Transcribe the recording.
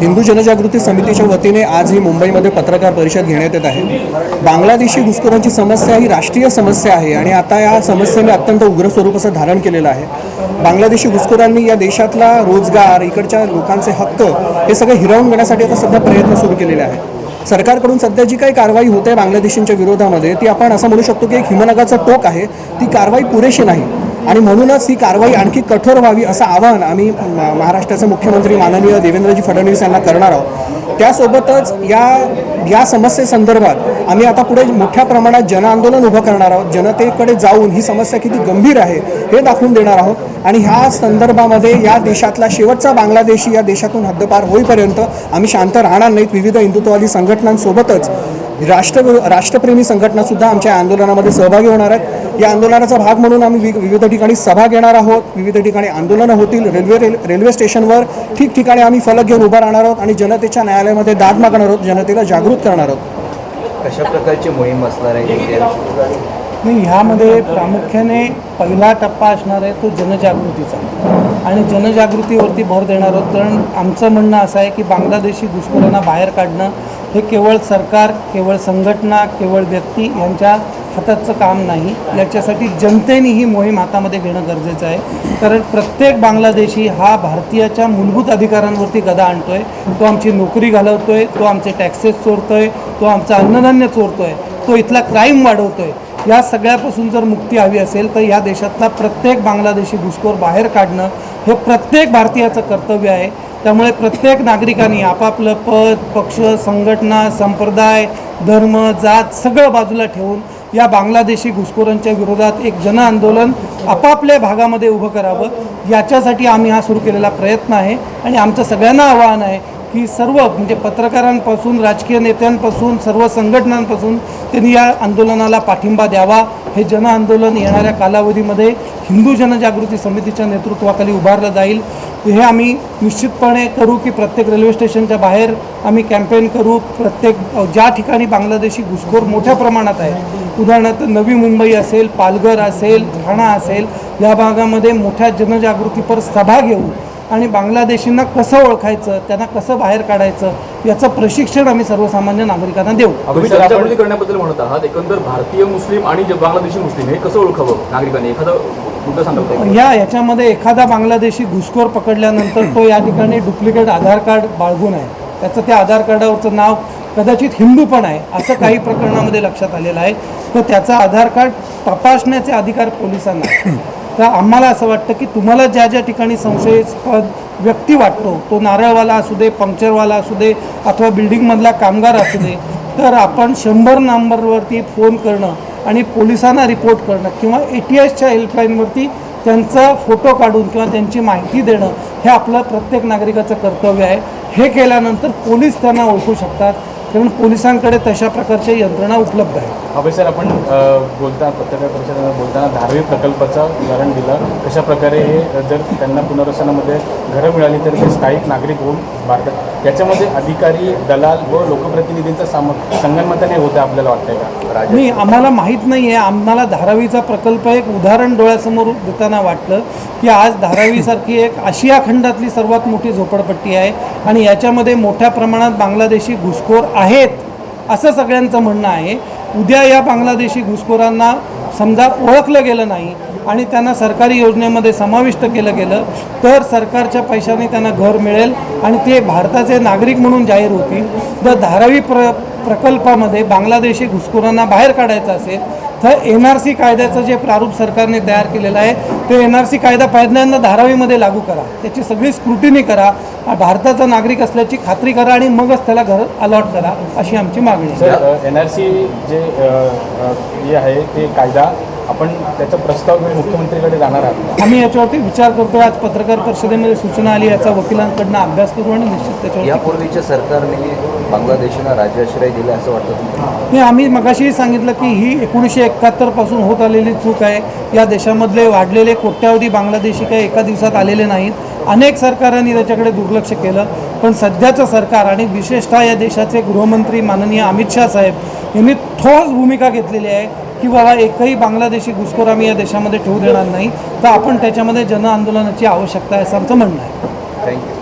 हिंदू जनजागृती समितीच्या वतीने आज ही मुंबईमध्ये पत्रकार परिषद घेण्यात येत आहे. बांगलादेशी घुसखोरांची समस्या ही राष्ट्रीय समस्या आहे आणि आता या समस्येने अत्यंत उग्र स्वरूपाचं धारण केलेलं आहे. बांगलादेशी घुसखोरांनी या देशातला रोजगार इकडच्या लोकांचे हक्क हे सगळे हिरावून घेण्यासाठी आता सध्या प्रयत्न सुरू केलेले आहे सरकारकडून सध्या जी काही कारवाई होते बांगलादेशींच्या विरोधामध्ये ती आपण असं म्हणू शकतो की एक हिमनगाचं टोक आहे. ती कारवाई पुरेशी नाही. आणि म्हणूनच ही कारवाई आणखी कठोर व्हावी असं आवाहन आम्ही महाराष्ट्राचे मुख्यमंत्री माननीय देवेंद्रजी फडणवीस यांना करणार आहोत. त्यासोबतच या या समस्येसंदर्भात आम्ही आता पुढे मोठ्या प्रमाणात जनआंदोलन उभं करणार आहोत. जनतेकडे जाऊन ही समस्या किती गंभीर आहे हे दाखवून देणार आहोत. आणि ह्या संदर्भामध्ये या देशातला शेवटचा बांगलादेशी या देशातून हद्दपार होईपर्यंत आम्ही शांत राहणार नाहीत. विविध हिंदुत्ववादी संघटनांसोबतच राष्ट्र राष्ट्रप्रेमी संघटनासुद्धा आमच्या आंदोलनामध्ये सहभागी होणार आहेत. या आंदोलनाचा भाग म्हणून आम्ही वि- विविध ठिकाणी सभा घेणार आहोत. विविध ठिकाणी आंदोलनं होतील. रेल्वे रेल रेल्वे स्टेशनवर ठिकठिकाणी आम्ही फलक घेऊन उभा राहणार आहोत आणि जनतेच्या न्यायालयामध्ये दाद मागणार आहोत. जनतेला जागृत करणार आहोत. कशा प्रकारची मोहीम असणार आहे? नाही ह्यामध्ये प्रामुख्याने पहिला टप्पा असणार आहे तो जनजागृतीचा. आणि जनजागृतीवरती भर देणार आहोत. कारण आमचं म्हणणं असं आहे की बांगलादेशी घुसखोरांना बाहेर काढणं हे केवळ सरकार केवळ संघटना केवळ व्यक्ती यांच्या हाताचं काम नाही. याच्यासाठी जनतेने ही मोहीम हातामध्ये घेणं गरजेचं आहे. कारण प्रत्येक बांगलादेशी हा भारतीयाच्या मूलभूत अधिकारांवरती गदा आणतो आहे तो आमची नोकरी घालवतो आहे तो आमचे टॅक्सेस चोरतो आहे तो आमचं अन्नधान्य चोरतो आहे तो इथला क्राईम वाढवतो आहे या सगळ्यापासून जर मुक्ती हवी असेल तर या देशातला प्रत्येक बांगलादेशी घुसखोर बाहेर काढणं हे प्रत्येक भारतीयाचं कर्तव्य आहे. त्यामुळे प्रत्येक नागरिकांनी आपापलं पद पक्ष संघटना संप्रदाय धर्म जात सगळं बाजूला ठेवून या बांगलादेशी घुसखोरांच्या विरोधात एक जनआंदोलन आपापल्या भागामध्ये उभं करावं याच्यासाठी आम्ही हा सुरू केलेला प्रयत्न आहे आणि आमचं सगळ्यांना आव्हान आहे की सर्व म्हणजे पत्रकारांपासून राजकीय नेत्यांपासून सर्व संघटनांपासून त्यांनी या आंदोलनाला पाठिंबा द्यावा. हे जनआंदोलन येणाऱ्या कालावधीमध्ये हिंदू जनजागृती समितीच्या नेतृत्वाखाली उभारलं जाईल. हे आम्ही निश्चितपणे करू की प्रत्येक रेल्वे स्टेशनच्या बाहेर आम्ही कॅम्पेन करू. प्रत्येक ज्या ठिकाणी बांगलादेशी घुसखोर मोठ्या प्रमाणात आहे उदाहरणार्थ नवी मुंबई असेल पालघर असेल ठाणा असेल या भागामध्ये मोठ्या जनजागृतीपर सभा घेऊ आणि बांगलादेशींना कसं ओळखायचं त्यांना कसं बाहेर काढायचं याचं प्रशिक्षण आम्ही सर्वसामान्य नागरिकांना देऊ करण्याबद्दल म्हणत आहात एकंदर भारतीय मुस्लिम आणि जे बांगलादेशी मुस्लिम हे कसं ओळखावं नागरिकांनी एखादा? या याच्यामध्ये एखादा बांगलादेशी घुसखोर पकडल्यानंतर तो या ठिकाणी डुप्लिकेट आधार कार्ड बाळगून आहे त्याचं त्या आधार कार्डावरचं नाव कदाचित हिंदू पण आहे असं काही प्रकरणामध्ये लक्षात आलेलं आहे तर त्याचा आधार कार्ड तपासण्याचे अधिकार पोलिसांना आहे. तर आम्हाला असं वाटतं की तुम्हाला ज्या ज्या ठिकाणी संशयास्पद व्यक्ती वाटतो तो नारळवाला असू दे पंक्चरवाला असू दे अथवा बिल्डिंगमधला कामगार असू दे तर आपण शंभर नंबरवरती फोन करणं आणि पोलिसांना रिपोर्ट करणं किंवा ए टी एसच्या हेल्पलाईनवरती त्यांचा फोटो काढून किंवा त्यांची माहिती देणं हे आपलं प्रत्येक नागरिकाचं कर्तव्य आहे. हे केल्यानंतर पोलीस त्यांना ओळखू शकतात. त्यामुळे पोलिसांकडे तशा प्रकारच्या यंत्रणा उपलब्ध आहेत. अभय सर आपण बोलताना बोलता पत्रकार परिषदेमध्ये बोलताना धारावी प्रकल्पाचं उदाहरण दिलं. कशा प्रकारे हे जर त्यांना पुनर्वसनामध्ये घरं मिळाली तर ते स्थायिक नागरिक होऊन भारतात याच्यामध्ये अधिकारी दलाल व लोकप्रतिनिधींचा साम संगनमताने होतं आपल्याला वाटतंय का? नाही आम्हाला माहीत नाही आहे आम्हाला धारावीचा प्रकल्प एक उदाहरण डोळ्यासमोर देताना वाटलं की आज धारावीसारखी एक आशिया खंडातली सर्वात मोठी झोपडपट्टी आहे आणि याच्यामध्ये मोठ्या प्रमाणात बांगलादेशी घुसखोर आहेत असं सगळ्यांचं म्हणणं आहे. उद्या या बांगलादेशी घुसखोरांना समजा ओळखलं गेलं नाही आणि त्यांना सरकारी योजनेमध्ये समाविष्ट केलं गेलं तर सरकारच्या पैशाने त्यांना घर मिळेल आणि ते भारताचे नागरिक म्हणून जाहीर होतील. जर धारावी प्र प्रकल्पामध्ये बांगलादेशी घुसखोरांना बाहेर काढायचं असेल तर एन आर सी कायद्याचं जे प्रारूप सरकारने तयार केलेलं आहे ते एन आर सी कायदा पहिल्यांदा धारावीमध्ये लागू करा. त्याची सगळी स्क्रुटिनी करा. भारताचा नागरिक असल्याची खात्री करा आणि मगच त्याला घर अलॉट करा अशी आमची मागणी सर एन आर सी जे जे आहे ते कायदा आपण त्याचा प्रस्ताव घेऊन मुख्यमंत्रीकडे जाणार आहात. आम्ही याच्यावरती विचार करतोय. आज पत्रकार परिषदेमध्ये सूचना आली याचा वकिलांकडनं अभ्यास करू आणि निश्चित त्याच्यावरती यापूर्वीच्या सरकारने बांगलादेशींना राज्याश्रय दिले असं वाटतं नाही आम्ही मगाशीही सांगितलं की ही एकोणीसशे एकाहत्तरपासून होत आलेली चूक आहे. या देशामधले वाढलेले कोट्यावधी बांगलादेशी काही एका दिवसात आलेले नाहीत. अनेक सरकारांनी त्याच्याकडे दुर्लक्ष केलं. पण सध्याचं सरकार आणि विशेषतः या देशाचे गृहमंत्री माननीय अमित शाह साहेब यांनी ठोस भूमिका घेतलेली आहे. की बाबा एकही बांगलादेशी घुसखोर आम्ही या देशामध्ये ठेवू देणार नाही तर आपण त्याच्यामध्ये जनआंदोलनाची आवश्यकता आहे असं आमचं म्हणणं आहे. थँक्यू